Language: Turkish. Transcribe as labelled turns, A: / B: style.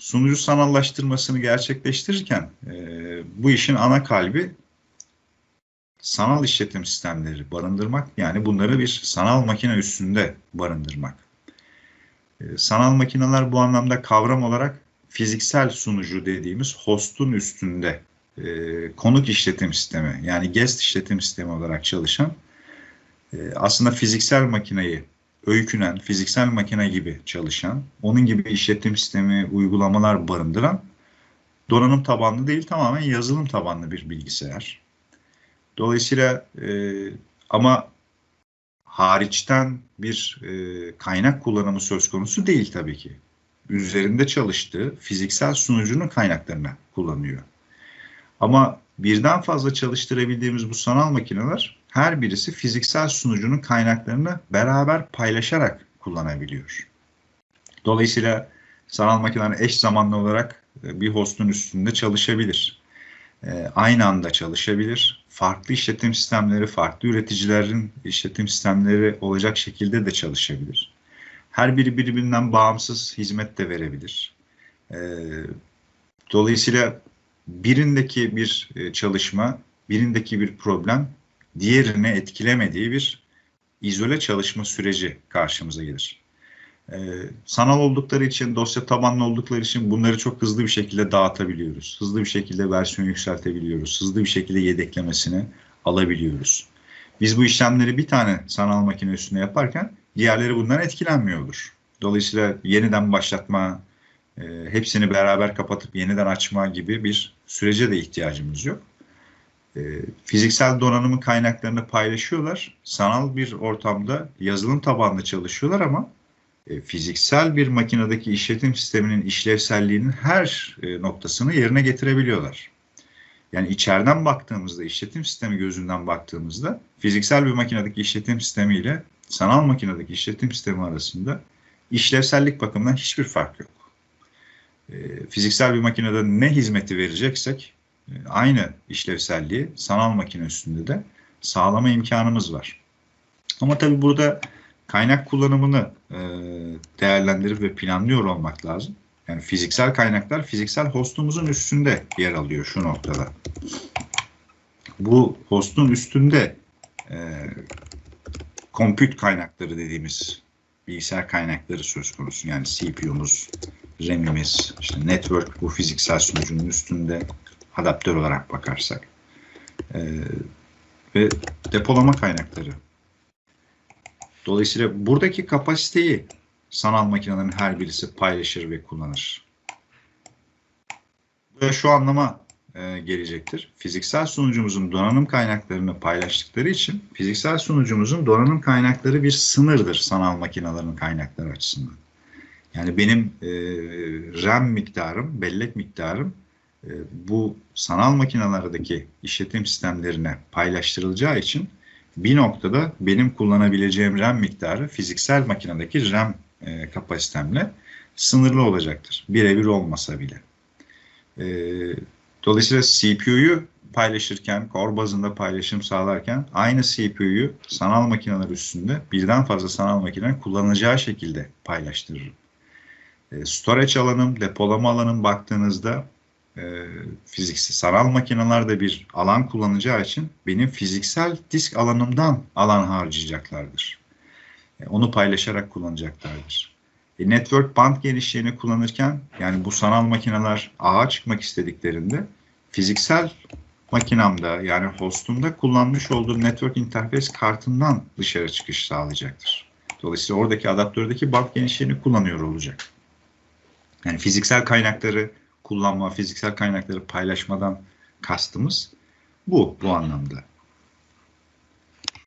A: sunucu sanallaştırmasını gerçekleştirirken e, bu işin ana kalbi sanal işletim sistemleri barındırmak. Yani bunları bir sanal makine üstünde barındırmak. E, sanal makineler bu anlamda kavram olarak fiziksel sunucu dediğimiz hostun üstünde e, konuk işletim sistemi yani guest işletim sistemi olarak çalışan e, aslında fiziksel makineyi öykünen, fiziksel makine gibi çalışan, onun gibi işletim sistemi, uygulamalar barındıran donanım tabanlı değil tamamen yazılım tabanlı bir bilgisayar. Dolayısıyla e, ama hariçten bir e, kaynak kullanımı söz konusu değil tabii ki. Üzerinde çalıştığı fiziksel sunucunun kaynaklarını kullanıyor. Ama birden fazla çalıştırabildiğimiz bu sanal makineler her birisi fiziksel sunucunun kaynaklarını beraber paylaşarak kullanabiliyor. Dolayısıyla sanal makineler eş zamanlı olarak e, bir hostun üstünde çalışabilir. E, aynı anda çalışabilir. Farklı işletim sistemleri, farklı üreticilerin işletim sistemleri olacak şekilde de çalışabilir. Her biri birbirinden bağımsız hizmet de verebilir. E, dolayısıyla birindeki bir çalışma, birindeki bir problem diğerini etkilemediği bir izole çalışma süreci karşımıza gelir. Ee, sanal oldukları için, dosya tabanlı oldukları için bunları çok hızlı bir şekilde dağıtabiliyoruz. Hızlı bir şekilde versiyon yükseltebiliyoruz. Hızlı bir şekilde yedeklemesini alabiliyoruz. Biz bu işlemleri bir tane sanal makine üstünde yaparken diğerleri bundan etkilenmiyordur. Dolayısıyla yeniden başlatma, e, hepsini beraber kapatıp yeniden açma gibi bir sürece de ihtiyacımız yok e, fiziksel donanımın kaynaklarını paylaşıyorlar. Sanal bir ortamda yazılım tabanlı çalışıyorlar ama e, fiziksel bir makinedeki işletim sisteminin işlevselliğinin her e, noktasını yerine getirebiliyorlar. Yani içeriden baktığımızda, işletim sistemi gözünden baktığımızda fiziksel bir makinedeki işletim sistemi ile sanal makinedeki işletim sistemi arasında işlevsellik bakımından hiçbir fark yok. E, fiziksel bir makinede ne hizmeti vereceksek aynı işlevselliği sanal makine üstünde de sağlama imkanımız var. Ama tabii burada kaynak kullanımını e, değerlendirip ve planlıyor olmak lazım. Yani fiziksel kaynaklar fiziksel hostumuzun üstünde yer alıyor şu noktada. Bu hostun üstünde e, compute kaynakları dediğimiz bilgisayar kaynakları söz konusu. Yani CPU'muz, RAM'imiz, işte network bu fiziksel sunucunun üstünde, adaptör olarak bakarsak. E, ve depolama kaynakları. Dolayısıyla buradaki kapasiteyi sanal makinelerin her birisi paylaşır ve kullanır. Bu şu anlama e, gelecektir. Fiziksel sunucumuzun donanım kaynaklarını paylaştıkları için fiziksel sunucumuzun donanım kaynakları bir sınırdır sanal makinelerin kaynakları açısından. Yani benim e, RAM miktarım, bellek miktarım bu sanal makinalardaki işletim sistemlerine paylaştırılacağı için bir noktada benim kullanabileceğim RAM miktarı fiziksel makinedeki RAM e, kapasitemle sınırlı olacaktır. Birebir olmasa bile. E, dolayısıyla CPU'yu paylaşırken, core bazında paylaşım sağlarken aynı CPU'yu sanal makineler üstünde birden fazla sanal makinenin kullanacağı şekilde paylaştırırım. E, storage alanım, depolama alanım baktığınızda e, fiziksel sanal makinelerde bir alan kullanacağı için benim fiziksel disk alanımdan alan harcayacaklardır. E, onu paylaşarak kullanacaklardır. E, network band genişliğini kullanırken yani bu sanal makineler ağa çıkmak istediklerinde fiziksel makinamda yani hostumda kullanmış olduğum network interface kartından dışarı çıkış sağlayacaktır. Dolayısıyla oradaki adaptördeki band genişliğini kullanıyor olacak. Yani fiziksel kaynakları kullanma, fiziksel kaynakları paylaşmadan kastımız bu, bu anlamda.